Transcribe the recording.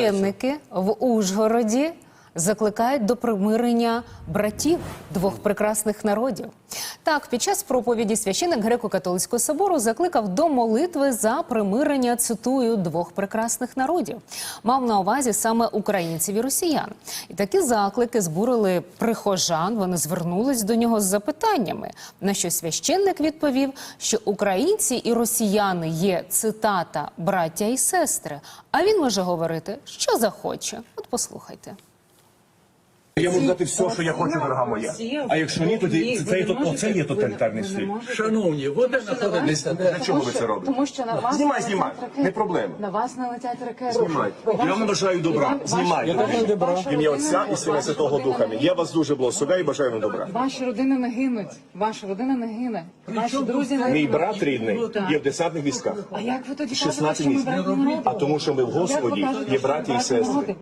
Священники в Ужгороді закликають до примирення братів двох прекрасних народів. Так, під час проповіді священик греко-католицького собору закликав до молитви за примирення, цитую, двох прекрасних народів. Мав на увазі саме українців і росіян. І такі заклики збурили прихожан. Вони звернулись до нього з запитаннями. На що священник відповів, що українці і росіяни є цитата браття і сестри. А він може говорити, що захоче. От послухайте. Я можу дати все, що я хочу, дорога моя. А якщо ні, тоді це, це, є тот- оце є тоталітарний світ. Шановні, ви де? Для чого ви це робите? Тому що на вас Знімай, не знімай. летять ракети. Не проблема. На вас не летять ракети. Знімай. Ви- Я вам бажаю добра. Ваш- Знімай. ваша- ваша ім'я Отця і Сина ваша Святого родина Духа. Я вас дуже благословляю і бажаю вам добра. Ваші родини не гинуть. Ваша родина не гине. Ваші друзі не Мій гинуть. брат рідний є в десантних військах. А як ви тоді кажете, 16 що ми місяців. народу? А тому, що ми в Як ви Господі кажете, є що браті і сестри. народу?